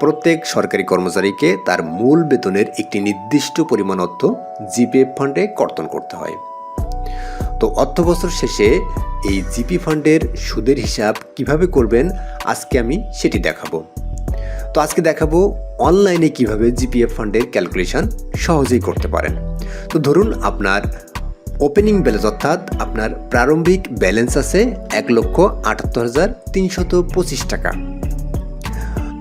প্রত্যেক সরকারি কর্মচারীকে তার মূল বেতনের একটি নির্দিষ্ট পরিমাণ অর্থ জিপিএফ ফান্ডে কর্তন করতে হয়। তো অর্থ বছর শেষে এই জিপি ফান্ডের সুদের হিসাব কীভাবে করবেন আজকে আমি সেটি দেখাবো। তো আজকে দেখাবো অনলাইনে কীভাবে জিপিএফ ফান্ডের ক্যালকুলেশন সহজেই করতে পারেন। তো ধরুন আপনার ওপেনিং ব্যালেন্স অর্থাৎ আপনার প্রারম্ভিক ব্যালেন্স আছে এক লক্ষ আটাত্তর হাজার তিনশত পঁচিশ টাকা।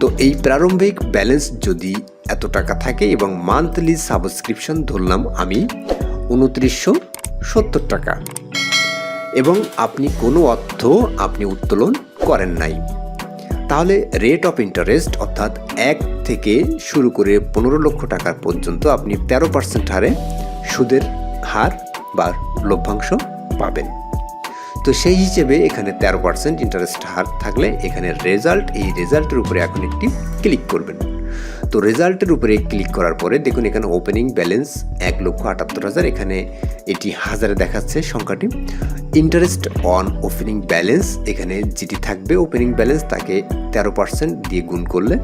তো এই প্রারম্ভিক ব্যালেন্স যদি এত টাকা থাকে এবং মান্থলি সাবস্ক্রিপশন ধরলাম আমি উনত্রিশশো সত্তর টাকা। এবং আপনি কোনো অর্থ আপনি উত্তোলন করেন নাই। তাহলে রেট অফ ইন্টারেস্ট অর্থাৎ এক থেকে শুরু করে পনেরো লক্ষ টাকা পর্যন্ত আপনি তেরো পার্সেন্ট হারে সুদের হার বা লভ্যাংশ পাবেন। তো সেই হিসেবে এখানে তেরো পার্সেন্ট ইন্টারেস্ট হার থাকলে এখানে রেজাল্ট এই রেজাল্টের উপরে এখন একটি ক্লিক করবেন। তো রেজাল্টের উপরে ক্লিক করার পরে দেখুন এখানে ওপেনিং ব্যালেন্স এক লক্ষ আটাত্তর হাজার, এখানে এটি হাজারে দেখাচ্ছে সংখ্যাটি। ইন্টারেস্ট অন ওপেনিং ব্যালেন্স এখানে যেটি থাকবে ওপেনিং ব্যালেন্স তাকে তেরো পার্সেন্ট দিয়ে গুণ করলে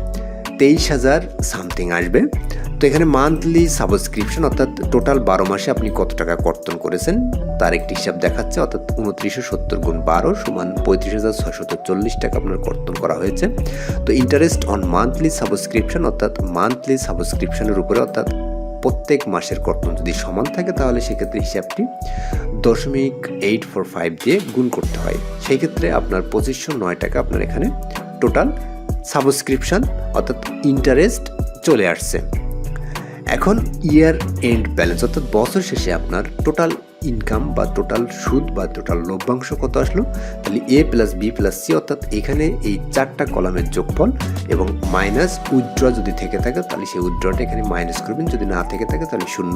তেইশ হাজার সামথিং আসবে। তো এখানে মান্থলি সাবস্ক্রিপশন অর্থাৎ টোটাল বারো মাসে আপনি কত টাকা কর্তন করেছেন, তার একটি হিসাব দেখাচ্ছে, অর্থাৎ উনত্রিশশো সত্তর গুণ বারো সমান পঁয়ত্রিশ হাজার ছশত চল্লিশ টাকা আপনার কর্তন করা হয়েছে। তো ইন্টারেস্ট অন মান্থলি সাবস্ক্রিপশন অর্থাৎ মান্থলি সাবস্ক্রিপশনের উপরে, অর্থাৎ প্রত্যেক মাসের কর্তন যদি সমান থাকে, তাহলে সেক্ষেত্রে হিসাবটি দশমিক এইট ফোর ফাইভ দিয়ে গুণ করতে হয়। সেই ক্ষেত্রে আপনার পঁচিশশো নয় টাকা আপনার এখানে টোটাল সাবস্ক্রিপশন, অর্থাৎ ইন্টারেস্ট চলে আসছে। এখন ইয়ার এন্ড ব্যালেন্স অর্থাৎ বছর শেষে আপনার টোটাল ইনকাম বা টোটাল সুদ বা টোটাল লভ্যাংশ কত আসলো? তাহলে A plus B plus C অর্থাৎ এখানে এই চারটা কলামের যোগফল এবং মাইনাস উইড্র যদি থেকে থাকে, তাহলে সেই উইথড্রটা এখানে মাইনাস করবেন। যদি না থেকে থাকে, তাহলে শূন্য।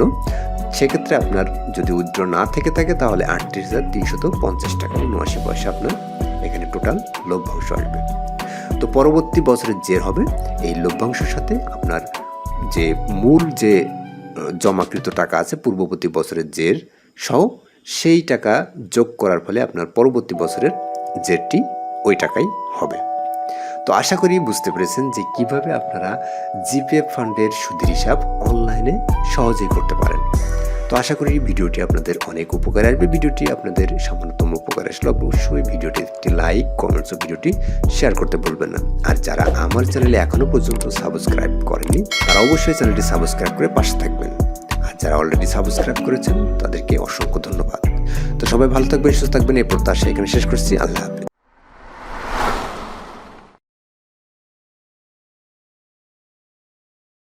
সেক্ষেত্রে আপনার যদি উইড্র না থেকে থাকে, তাহলে আটত্রিশ হাজার তিনশত পঞ্চাশ টাকা, উনআশি পয়সা আপনার এখানে টোটাল লভ্যাংশ আসবে। তো পরবর্তী বছরের জের হবে এই লভ্যাংশের সাথে আপনার যে মূল যে জমাকৃত টাকা আছে পূর্ববর্তী বছরের জের সহ সেই টাকা যোগ করার ফলে আপনার পরবর্তী বছরের জেরটি ওই টাকাই হবে। তো আশা করি বুঝতে পেরেছেন যে কীভাবে আপনারা জিপিএফ ফান্ডের সুদের হিসাব অনলাইনে সহজেই করতে পারেন। তো আশা করি ভিডিওটি আপনাদের অনেক উপকার আসবে। ভিডিওটি আপনাদের সামান্যতম উপকার আসলে অবশ্যই ভিডিওটি একটি লাইক কমেন্টস ও ভিডিওটি শেয়ার করতে বলবেন না। আর যারা আমার চ্যানেলে এখনও পর্যন্ত সাবস্ক্রাইব করেনি তারা অবশ্যই চ্যানেলটি সাবস্ক্রাইব করে পাশে থাকবেন। আর যারা অলরেডি সাবস্ক্রাইব করেছেন, তাদেরকে অসংখ্য ধন্যবাদ। তো সবাই ভালো থাকবেন, সুস্থ থাকবেন, এই প্রত্যাশা এখানে শেষ করছি। আল্লাহ হাফেজ।